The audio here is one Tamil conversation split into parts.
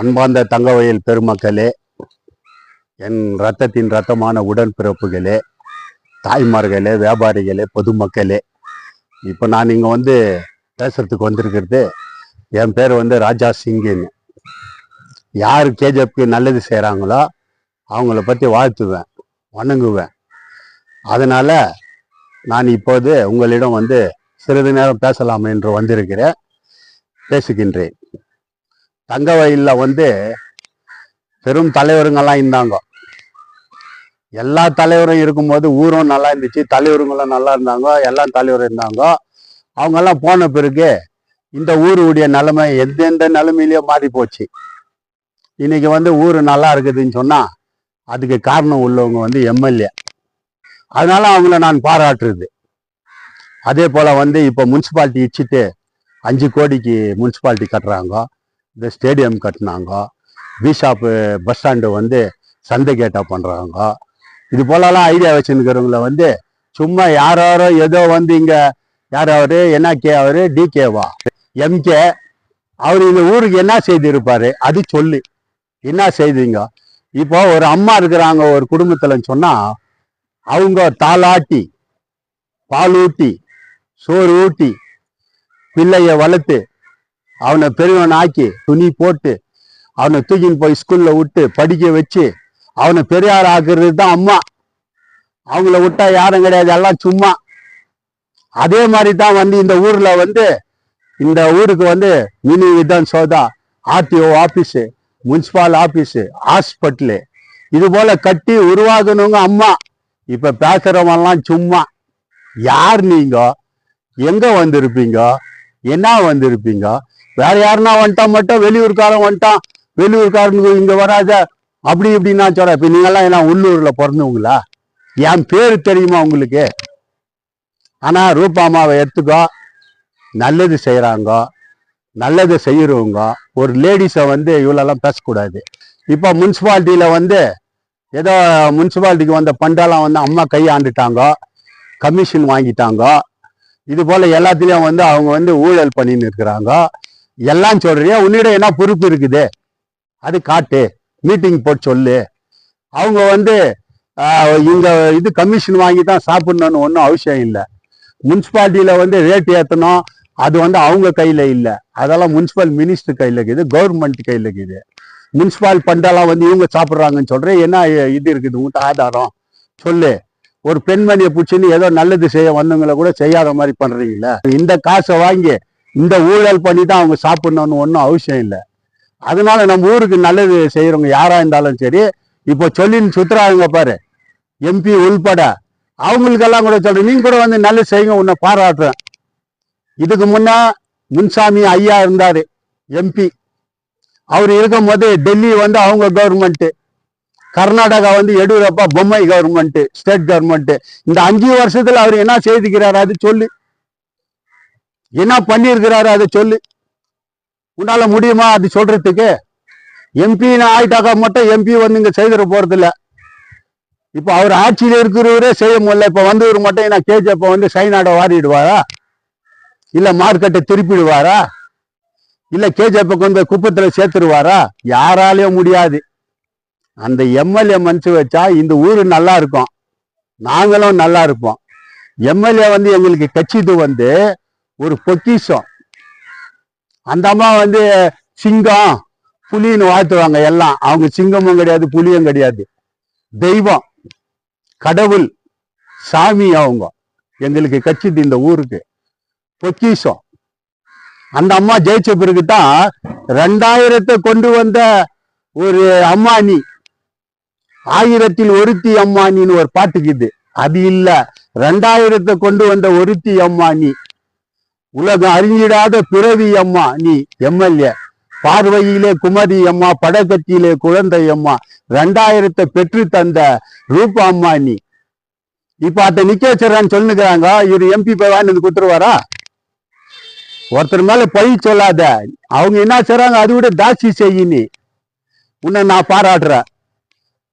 அன்பார்ந்த தங்கவயல் பெருமக்களே என் ரத்தத்தின் ரத்தமான உடன்பிறப்புகளே தாய்மார்களே வியாபாரிகளே பொதுமக்களே இப்போ நான் இங்கே வந்து பேசுறதுக்கு வந்திருக்கிறது என் பேர் வந்து ராஜா சிங்குன்னு. யார் கேஜிஎஃப்க்கு நல்லது செய்கிறாங்களோ அவங்கள பற்றி வாழ்த்துவேன் வணங்குவேன். அதனால் நான் இப்போது உங்களிடம் வந்து சிறிது நேரம் பேசலாம் என்று வந்திருக்கிறேன் பேசுகின்றேன். தங்க வயலில் வந்து பெரும் தலைவருங்கெல்லாம் இருந்தாங்க. எல்லா தலைவரும் இருக்கும்போது ஊரும் நல்லா இருந்துச்சு தலைவருங்களும் நல்லா இருந்தாங்க எல்லா தலைவரும் இருந்தாங்க. அவங்கெல்லாம் போன பிறகு இந்த ஊருடைய நிலைமை எந்தெந்த நிலைமையிலயோ மாறி போச்சு. இன்னைக்கு வந்து ஊர் நல்லா இருக்குதுன்னு சொன்னால் அதுக்கு காரணம் உள்ளவங்க வந்து எம்எல்ஏ. அதனால அவங்கள நான் பாராட்டுறது. அதே போல் வந்து இப்போ முனிசிபாலிட்டி இச்சுட்டு அஞ்சு கோடிக்கு முனிசிபாலிட்டி கட்டுறாங்க. இந்த ஸ்டேடியம் கட்டினாங்க. பிஷாப்பு பஸ் ஸ்டாண்டு வந்து சந்தை கேட்டால் பண்ணுறாங்க இது போலலாம் ஐடியா வச்சுருக்கிறவங்கள வந்து சும்மா யார் யாரோ ஏதோ வந்து இங்கே யார் அவரு என்ன கே அவரு டிகேவா எம்கே அவர் இந்த ஊருக்கு என்ன செய்திருப்பார்? அது சொல்லு. என்ன செய்திங்க? இப்போ ஒரு அம்மா இருக்கிறாங்க ஒரு குடும்பத்தில் சொன்னால் அவங்க தாளாட்டி பால் ஊட்டி சோறு ஊட்டி பிள்ளைய வளர்த்து அவனை பெரியவன் ஆக்கி துணி போட்டு அவனை தூக்கின்னு போய் ஸ்கூல்ல விட்டு படிக்க வச்சு அவனை பெரியார் ஆக்குறது தான் அம்மா. அவங்கள விட்டா யாரும் கிடையாது எல்லாம் சும்மா. அதே மாதிரி தான் வந்து இந்த ஊர்ல வந்து இந்த ஊருக்கு வந்து mini Vidhana சோதா. RTO office municipal office hospital இது போல கட்டி உருவாகணுங்க அம்மா. இப்ப பேசுறவன்லாம் சும்மா. யார் நீங்க? எங்க வந்திருப்பீங்க? என்ன வந்திருப்பீங்க? வேற யாருன்னா வந்துட்டான் மட்டும் வெளியூர்காரன் வந்துட்டான். வெளியூர்காரனுக்கு இங்க வராத. அப்படி இப்படின்னு நான் சொல்றேன் இப்ப நீங்கெல்லாம் என்ன உள்ளூர்ல பிறந்தவங்களா? என் பேரு தெரியுமா உங்களுக்கு? ஆனா ரூபாமாவை எடுத்துக்கோ. நல்லது செய்யறாங்க நல்லது செய்யறவங்க. ஒரு லேடிஸை வந்து இவ்வளோலாம் பேசக்கூடாது. இப்போ முன்சிபாலிட்டியில் வந்து ஏதோ முனிசிபாலிட்டிக்கு வந்த பண்டெல்லாம் வந்து அம்மா கையாண்டுட்டாங்க. கமிஷன் வாங்கிட்டாங்க. இது போல் எல்லாத்துலேயும் வந்து அவங்க வந்து ஊழல் பண்ணின்னு இருக்கிறாங்க. எல்லாம் சொல்றியா? உன்னிடம் என்ன பொறுப்பு இருக்குது? அது காட்டு. மீட்டிங் போட்டு சொல்லு. அவங்க வந்து இங்க இது கமிஷன் வாங்கி தான் சாப்பிடணும்னு ஒன்றும் அவசியம் இல்லை. முனிசிபாலிட்டியில வந்து ரேட் ஏற்றணும் அது வந்து அவங்க கையில இல்லை. அதெல்லாம் முனிசிபல் மினிஸ்டர் கையில இருக்குது. கவர்மெண்ட் கையில இருக்குது. முனிசிபால் பண்டெல்லாம் வந்து இவங்க சாப்பிட்றாங்கன்னு சொல்றேன் என்ன இது இருக்குது? உங்கள்கிட்ட ஆதாரம். சொல்லு. ஒரு பெண்மணியை பிடிச்சின்னு ஏதோ நல்லது செய்ய வந்தவங்களை கூட செய்யாத மாதிரி பண்றீங்களே. இந்த காசை வாங்கி இந்த ஊழல் பண்ணி தான் அவங்க சாப்பிடணும்னு ஒன்றும் அவசியம் இல்லை. அதனால நம்ம ஊருக்கு நல்லது செய்கிறவங்க யாராக இருந்தாலும் சரி இப்போ சொல்லின்னு சுற்றுறாங்க பாரு எம்பி உள்பட. அவங்களுக்கெல்லாம் கூட சொல்கிறேன் நீங்கள் கூட வந்து நல்லது செய்யுங்க உன்னை பாராட்டுறேன். இதுக்கு முன்ன முன்சாமி ஐயா இருந்தார் எம்பி அவர் இருக்கும் போது டெல்லி வந்து அவங்க கவர்மெண்ட்டு கர்நாடகா வந்து எடியூரப்பா பொம்மை கவர்மெண்ட்டு ஸ்டேட் கவர்மெண்ட்டு இந்த அஞ்சு வருஷத்தில் அவர் என்ன செய்திக்கிறார் அது சொல்லு. என்ன பண்ணியிருக்கிறாரு அதை சொல்லு. உன்னால முடியுமா அது சொல்றதுக்கு? எம்பி ஆயிட்டாக்கா மட்டும் எம்பி வந்து இங்க செய்திட போறது இல்ல இப்ப அவர் ஆட்சியில இருக்கிறவரே செய்ய முடியல. இப்ப வந்தவர் மட்டும் என்ன கேஜப்ப வந்து சைனாட வாரிடுவாரா? இல்ல மார்க்கெட்டை திருப்பிடுவாரா? இல்ல கேஜப்ப கொண்டு போய் குப்பத்துல சேர்த்துருவாரா? யாராலையும் முடியாது. அந்த எம்எல்ஏ மனசு வச்சா இந்த ஊரு நல்லா இருக்கும். நாங்களும் நல்லா இருப்போம். எம்எல்ஏ வந்து எங்களுக்கு கட்சிது வந்து ஒரு பொக்கிஷம். அந்த அம்மா வந்து சிங்கம் புலின்னு வாழ்த்துவாங்க எல்லாம். அவங்க சிங்கமும் கிடையாது புலியும் கிடையாது. தெய்வம் கடவுள் சாமி அவங்க. எங்களுக்கு கட்சிது இந்த ஊருக்கு. பொக்கிஷம். அந்த அம்மா ஜெயிச்ச பிறகு தான் ரெண்டாயிரத்தை கொண்டு வந்த ஒரு அம்மானி. ஆயிரத்தில் ஒருத்தி அம்மானின்னு ஒரு பாட்டுக்குது அது இல்ல. ரெண்டாயிரத்தை கொண்டு வந்த ஒருத்தி அம்மானி. உலகம் அறிஞ்சிடாத பிறவி அம்மா நீ எம்எல்ஏ. பார்வையிலே குமரி அம்மா படக்கத்தியிலே குழந்தை அம்மா ரெண்டாயிரத்தை பெற்று தந்த ரூபா அம்மா நீ. இப்ப அத நிக்க வச்சிடறான்னு சொல்லுக்கிறாங்க இவர் எம்பி போய் வாங்கி கொடுத்துருவாரா? ஒருத்தர் மேல பழி சொல்லாத. அவங்க என்ன செய்றாங்க? அது விட தாட்சி செய்யி நீ. உன்னை நான் பாராட்டுறேன்.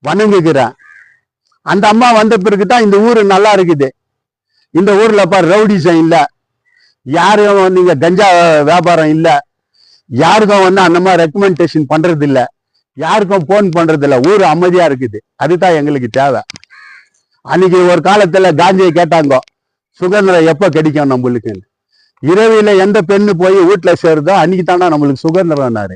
வணங்குகிறேன். அந்த அம்மா வந்த பிறகு தான் இந்த ஊரு நல்லா இருக்குது. இந்த ஊர்ல பாரு ரவுடிசம் இல்ல. யாரும் நீங்க கஞ்சா வியாபாரம் இல்ல. யாருக்கும் வந்து அந்த மாதிரி ரெக்கமெண்டேஷன் பண்றது இல்ல யாருக்கும் போன் பண்றது இல்ல ஊர் அமைதியா இருக்குது. அதுதான் எங்களுக்கு தேவை. அன்னைக்கு ஒரு காலத்துல காந்தியை கேட்டாங்க சுதந்திரம் எப்ப கிடைக்கும் நம்மளுக்கு இரவில எந்த பெண்ணு போய் வீட்டுல சேருதோ அன்னைக்கு தானே நம்மளுக்கு சுதந்திரம்னாரு.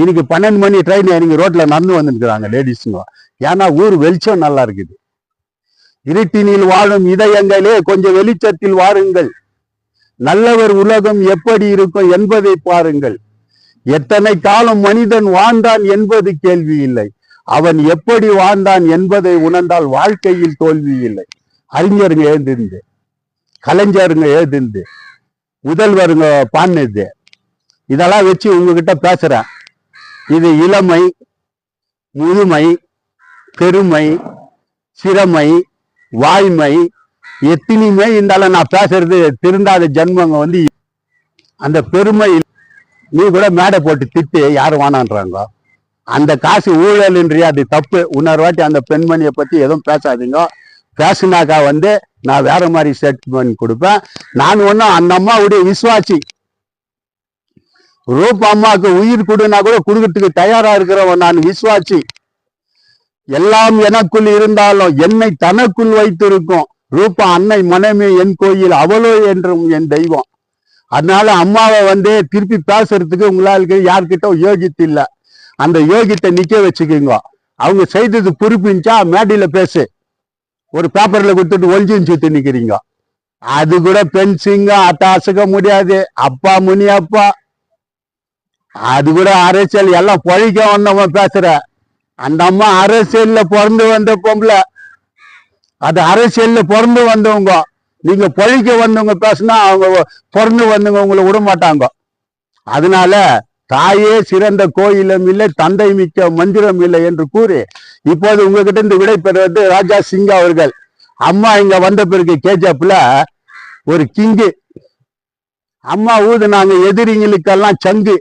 இன்னைக்கு பன்னெண்டு மணி ட்ரெயின் இறங்கி ரோட்ல நடந்து வந்துருக்குறாங்க லேடிஸுங்க ஏன்னா ஊர் வெளிச்சம் நல்லா இருக்குது. இருட்டினில் வாழும் இதயங்களே கொஞ்சம் வெளிச்சத்தில் வாருங்கள். நல்லவர் உலகம் எப்படி இருக்கும் என்பதை பாருங்கள். எத்தனை காலம் மனிதன் வாழ்ந்தான் என்பது கேள்வி இல்லை. அவன் எப்படி வாழ்ந்தான் என்பதை உணர்ந்தால் வாழ்க்கையில் தோல்வி இல்லை. அறிஞருங்க எழுந்திருந்து கலைஞருங்க எழுதிருந்து முதல்வருங்க பாடினது இதெல்லாம் வச்சு உங்ககிட்ட பேசுறேன். இது இளமை முழுமை பெருமை சிறமை வாய்மை எத்தனையுமே இருந்தாலும் நான் பேசுறது திருந்தாத ஜென்மங்க வந்து அந்த பெருமை நீ கூட மேடை போட்டு திட்டு யாரும் வேணான்றாங்க அந்த காசு ஊழல்ன்றியா அது தப்பு. இன்னொரு வாட்டி அந்த பெண்மணியை பத்தி எதுவும் பேசாதீங்க. பேசுனாக்கா வந்து நான் வேற மாதிரி ஸ்டேட்மெண்ட் கொடுப்பேன். நான் ஒன்றும் அந்த அம்மாவுடைய விசுவாசி. ரூப அம்மாவுக்கு உயிர் கொடுனா கூட கொடுக்கறதுக்கு தயாரா இருக்கிறவன் நான் விசுவாசி. எல்லாம் எனக்குள் இருந்தாலும் என்னை தனக்குள் வைத்திருக்கும். ரூபா அன்னை மனமே என் கோயில் அவளோ என்றும் என் தெய்வம். அதனால அம்மாவை வந்து திருப்பி பேசுறதுக்கு உங்களால் யார்கிட்ட யோகித்து இல்லை. அந்த யோகித்தை நிக்க வச்சுக்கோங்க. அவங்க செய்தது குறிப்பிஞ்சா மேடையில பேசு. ஒரு பேப்பர்ல கொடுத்துட்டு ஒளிஞ்சுன்னு சுத்தி நிக்கிறீங்க. அது கூட பென்சிங்க அட்டாசுக்க முடியாது. அப்பா முனி அப்பா. அது கூட அரசியல். எல்லாம் பொழைக்க வந்தவன் பேசுற. அந்த அம்மா அரசியல்ல பிறந்து வந்த பொம்பளை. அது அரசியல்ல பிறந்து வந்தவங்க. நீங்க பொழிக்க வந்தவங்க பேசுனா அவங்க பிறந்து வந்தவங்க உங்களை விட மாட்டாங்க. அதனால தாயே சிறந்த கோயிலும் இல்லை தந்தை மிக்க மந்திரம் இல்லை என்று கூறி இப்போது உங்ககிட்ட இருந்து விடை பெறுவது ராஜா சிங் அவர்கள். அம்மா இங்க வந்த பிறகு கேஜப்ல ஒரு கிங்கு. அம்மா ஊதுனாங்க எதிரிங்களுக்கெல்லாம் சங்கு.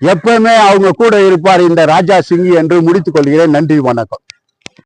எப்பவுமே அவங்க கூட இருப்பார் இந்த ராஜா சிங் என்று முடித்துக் கொள்கிறேன். நன்றி வணக்கம்.